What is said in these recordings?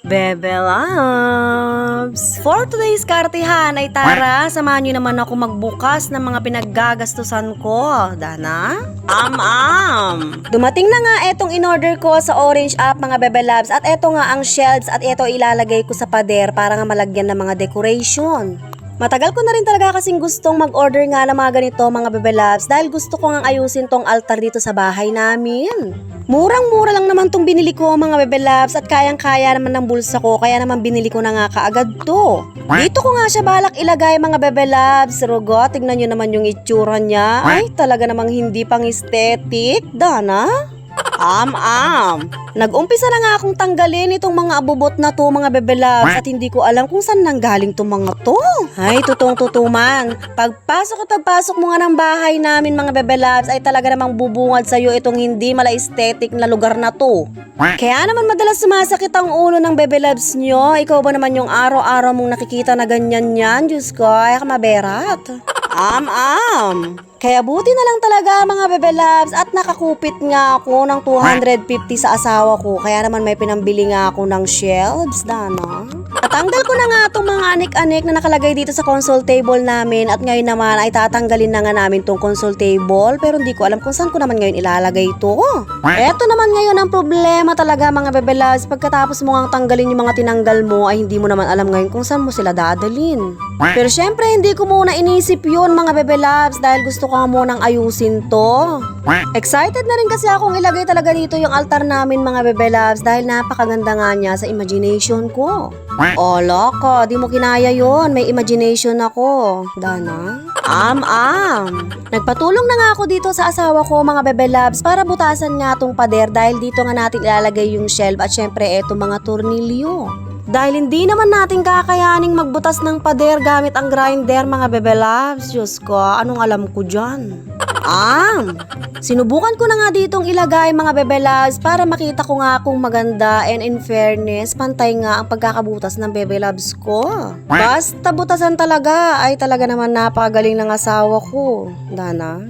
Bebe Loves! For today's kartihan ay tara, samahan niyo naman ako magbukas ng mga pinaggagastusan ko. Dana? Am-am! Dumating na nga etong in-order ko sa Orange App mga Bebe Loves at eto nga ang shelves at eto ilalagay ko sa pader para nga malagyan ng mga decoration. Matagal ko na rin talaga kasing gustong mag-order nga ng mga ganito mga Bebe Loves dahil gusto ko nga ayusin tong altar dito sa bahay namin. Murang-mura lang naman tong binili ko mga Bebe Loves at kayang-kaya naman ng bulsa ko kaya naman binili ko na nga kaagad to. Dito ko nga siya balak ilagay mga Bebe Loves. Rugo, tignan nyo naman yung itsura niya. Ay, talaga namang hindi pang aesthetic. Dana? Am-am. Nag-umpisa na nga akong tanggalin itong mga abubot na to mga Bebe Loves at hindi ko alam kung saan nanggaling tong mga to. Ay, tutong tutuman. Pagpasok at pagpasok mo nga ng bahay namin mga Bebe Loves ay talaga namang bubungad sa'yo itong hindi mala aesthetic na lugar na to. Kaya naman madalas sumasakit ang ulo ng Bebe Loves nyo. Ikaw ba naman yung araw-araw mong nakikita na ganyan yan? Diyos ko, ay ka maberat. Am-am. Kaya buti na lang talaga mga Bebe Loves at nakakupit nga ako ng 250 sa asawa ko. Kaya naman may pinambili nga ako ng shelves, Dana. Natanggal ko na nga itong mga anik-anik na nakalagay dito sa console table namin at ngayon naman ay tatanggalin na nga namin tong console table pero hindi ko alam kung saan ko naman ngayon ilalagay ito. Eto naman ngayon ang problema talaga mga Bebe Loves. Pagkatapos mo nga tanggalin yung mga tinanggal mo ay hindi mo naman alam ngayon kung saan mo sila dadalin. Pero syempre hindi ko muna inisip yun mga Bebe Loves dahil gusto ko nga munang ayusin to. Excited na rin kasi akong ilagay talaga dito yung altar namin mga Bebe Loves dahil napakaganda nga niya sa imagination ko. O loko, di mo kinaya yon May imagination ako. Dana? Am-am. Nagpatulong na nga ako dito sa asawa ko mga Bebe Loves para butasan nga tong pader dahil dito nga natin ilalagay yung shelf at syempre eto mga tornilyo. Dahil hindi naman natin kakayaning magbutas ng pader gamit ang grinder mga Bebe Loves. Diyos ko, anong alam ko dyan? Am! Sinubukan ko na nga ditong ilagay mga Bebe Loves para makita ko nga kung maganda and in fairness, pantay nga ang pagkakabutas ng Bebe Loves ko. Basta butasan talaga, ay talaga naman napagaling ng asawa ko. Dana?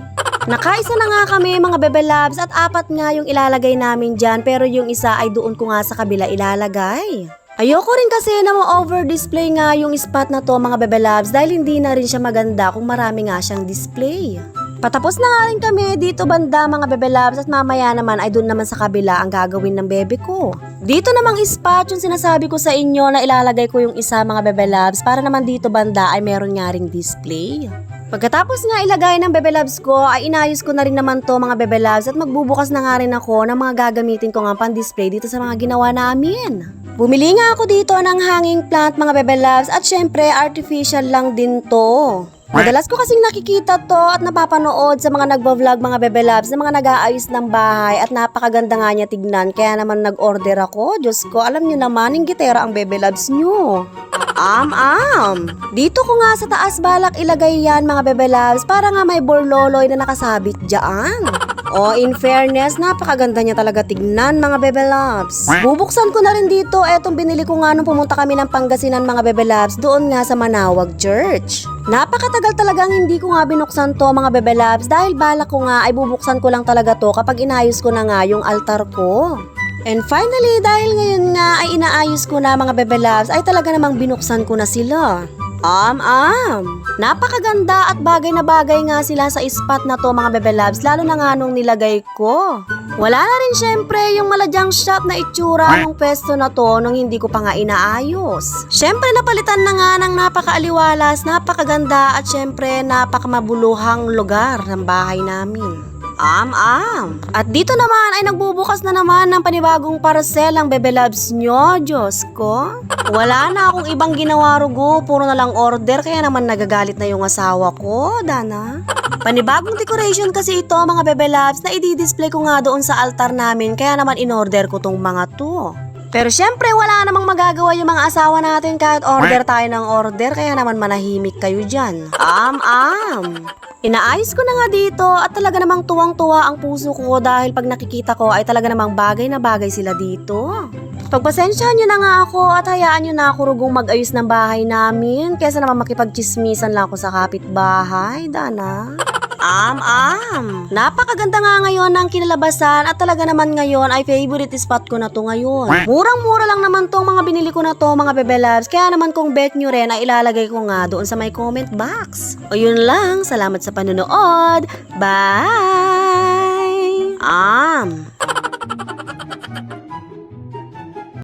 Nakaisa na nga kami mga Bebe Loves at apat nga yung ilalagay namin dyan pero yung isa ay doon ko nga sa kabila ilalagay. Ayoko rin kasi na ma-over display nga yung spot na to mga Bebe Loves dahil hindi na rin siya maganda kung marami nga siyang display. Patapos na nga rin kami dito banda mga Bebe Loves at mamaya naman ay doon naman sa kabila ang gagawin ng bebe ko. Dito namang spot yung sinasabi ko sa inyo na ilalagay ko yung isa mga Bebe Loves para naman dito banda ay meron nga ring display. Pagkatapos nga ilagay ng Bebe Loves ko ay inayos ko na rin naman to mga Bebe Loves at magbubukas na nga rin ako ng mga gagamitin ko nga pan-display dito sa mga ginawa namin. Bumili nga ako dito ng hanging plant mga Bebe Loves at syempre artificial lang din to. Madalas ko kasing nakikita to at napapanood sa mga nagbablog mga Bebe Loves na mga nag-aayos ng bahay at napakaganda nga niya tignan kaya naman nag-order ako. Diyos ko, alam niyo naman, yung gitera ang Bebe Loves niyo. Am, am. Dito ko nga sa taas balak ilagay yan mga Bebe Loves para nga may borloloy na nakasabit dyan. Oh, in fairness, napakaganda niya talaga tignan mga Bebe Loves. Bubuksan ko na rin dito etong binili ko nga nung pumunta kami ng Pangasinan mga Bebe Loves doon nga sa Manawag Church. Napakatagal talagang hindi ko nga binuksan to mga Bebe Loves dahil balak ko nga ay bubuksan ko lang talaga to kapag inayos ko na nga yung altar ko. And finally, dahil ngayon nga ay inaayos ko na mga Bebe Loves, ay talaga namang binuksan ko na sila. Am, am. Napakaganda at bagay na bagay nga sila sa spot na to mga Bebe Loves, lalo na nga nung nilagay ko. Wala na rin syempre yung maladyang shop na itsura ng pwesto na to nung hindi ko pa nga inaayos. Syempre napalitan na nga ng napakaaliwalas, napakaganda at syempre napakamabuluhang lugar ng bahay namin. Am, am. At dito naman ay nagbubukas na naman ng panibagong parcel ang Bebe Loves nyo, Diyos ko. Wala na akong ibang ginawa rugo, puro na lang order, kaya naman nagagalit na yung asawa ko, Dana. Panibagong decoration kasi ito, mga Bebe Loves, na i-display ko nga doon sa altar namin, kaya naman in-order ko tong mga to. Pero syempre, wala namang magagawa yung mga asawa natin kahit order tayo ng order, kaya naman manahimik kayo dyan. Am, am. Inaayos ko na nga dito at talaga namang tuwang-tuwa ang puso ko dahil pag nakikita ko ay talaga namang bagay na bagay sila dito. Pagpasensyahan nyo na nga ako at hayaan nyo na ako rugong mag-ayos ng bahay namin kesa naman makipagchismisan lang ako sa kapitbahay, Dana. Am, am. Napakaganda nga ngayon ng kinalabasan at talaga naman ngayon ay favorite spot ko na to ngayon. Murang-mura lang naman tong mga binili ko na to mga bebe loves. Kaya naman kung bet nyo rin ay ilalagay ko nga doon sa may comment box. O yun lang, salamat sa panonood. Bye! Am.